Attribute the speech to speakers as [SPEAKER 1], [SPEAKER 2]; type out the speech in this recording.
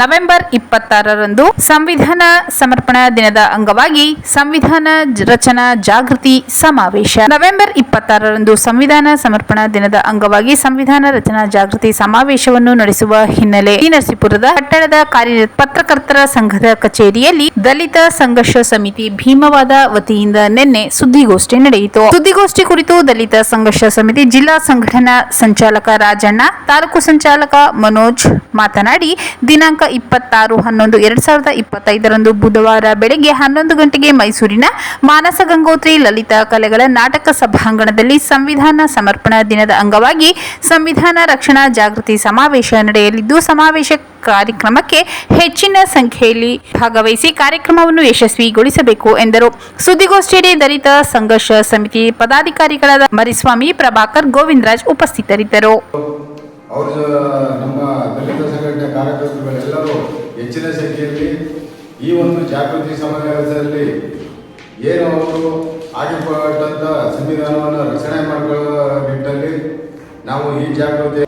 [SPEAKER 1] November ಇಪ್ಪತ್ತಾರರಂದು ಸಂವಿಧಾನ ಸಮರ್ಪಣಾ ದಿನದ ಅಂಗವಾಗಿ ಸಂವಿಧಾನ ರಚನಾ ಜಾಗೃತಿ ಸಮಾವೇಶ. ನವೆಂಬರ್ ಇಪ್ಪತ್ತಾರರಂದು ಸಂವಿಧಾನ ಸಮರ್ಪಣಾ ದಿನದ ಅಂಗವಾಗಿ ಸಂವಿಧಾನ ರಚನಾ ಜಾಗೃತಿ ಸಮಾವೇಶವನ್ನು ನಡೆಸುವ ಹಿನ್ನೆಲೆ ನರಸೀಪುರದ ಕಟ್ಟಡದ ಕಾರ್ಯ ಪತ್ರಕರ್ತರ ಸಂಘದ ಕಚೇರಿಯಲ್ಲಿ ದಲಿತ ಸಂಘರ್ಷ ಸಮಿತಿ ಭೀಮವಾದ ವತಿಯಿಂದ ನಿನ್ನೆ ಸುದ್ದಿಗೋಷ್ಠಿ ನಡೆಯಿತು. ಸುದ್ದಿಗೋಷ್ಠಿ ಕುರಿತು ದಲಿತ ಸಂಘರ್ಷ ಸಮಿತಿ ಜಿಲ್ಲಾ ಸಂಘಟನಾ ಸಂಚಾಲಕ ರಾಜಣ್ಣ, ತಾಲೂಕು ಸಂಚಾಲಕ ಮನೋಜ್ ಮಾತನಾಡಿ, ದಿನಾಂಕ ಇಪ್ಪತ್ತಾರು ಹನ್ನೊಂದು, ಎರಡ್ ಸಾವಿರದ ಇಪ್ಪತ್ತೈದರಂದು ಬುಧವಾರ ಬೆಳಗ್ಗೆ ಹನ್ನೊಂದು ಗಂಟೆಗೆ ಮೈಸೂರಿನ ಮಾನಸ ಗಂಗೋತ್ರಿ ಲಲಿತಾ ಕಲೆಗಳ ನಾಟಕ ಸಭಾಂಗಣದಲ್ಲಿ ಸಂವಿಧಾನ ಸಮರ್ಪಣಾ ದಿನದ ಅಂಗವಾಗಿ ಸಂವಿಧಾನ ರಕ್ಷಣಾ ಜಾಗೃತಿ ಸಮಾವೇಶ ನಡೆಯಲಿದ್ದು, ಸಮಾವೇಶ ಕಾರ್ಯಕ್ರಮಕ್ಕೆ ಹೆಚ್ಚಿನ ಸಂಖ್ಯೆಯಲ್ಲಿ ಭಾಗವಹಿಸಿ ಕಾರ್ಯಕ್ರಮವನ್ನು ಯಶಸ್ವಿಗೊಳಿಸಬೇಕು ಎಂದರು. ಸುದ್ದಿಗೋಷ್ಠಿಯಲ್ಲಿ ದಲಿತ ಸಂಘರ್ಷ ಸಮಿತಿ ಪದಾಧಿಕಾರಿಗಳಾದ ಮರಿಸ್ವಾಮಿ, ಪ್ರಭಾಕರ್, ಗೋವಿಂದರಾಜ್ ಉಪಸ್ಥಿತರಿದ್ದರು.
[SPEAKER 2] ಸಂಘಟನೆ ಕಾರ್ಯಕರ್ತರುಗಳೆಲ್ಲರೂ ಹೆಚ್ಚಿನ ಸಂಖ್ಯೆಯಲ್ಲಿ ಈ ಒಂದು ಜಾಗೃತಿ ಸಮಾವೇಶದಲ್ಲಿ ಏನು ಅವರು ಆಗಿಪಟ್ಟಂಥ ಸಂವಿಧಾನವನ್ನು ರಕ್ಷಣೆ ಮಾಡಿಕೊಳ್ಳುವ ನಿಟ್ಟಲ್ಲಿ ನಾವು ಈ ಜಾಗೃತಿ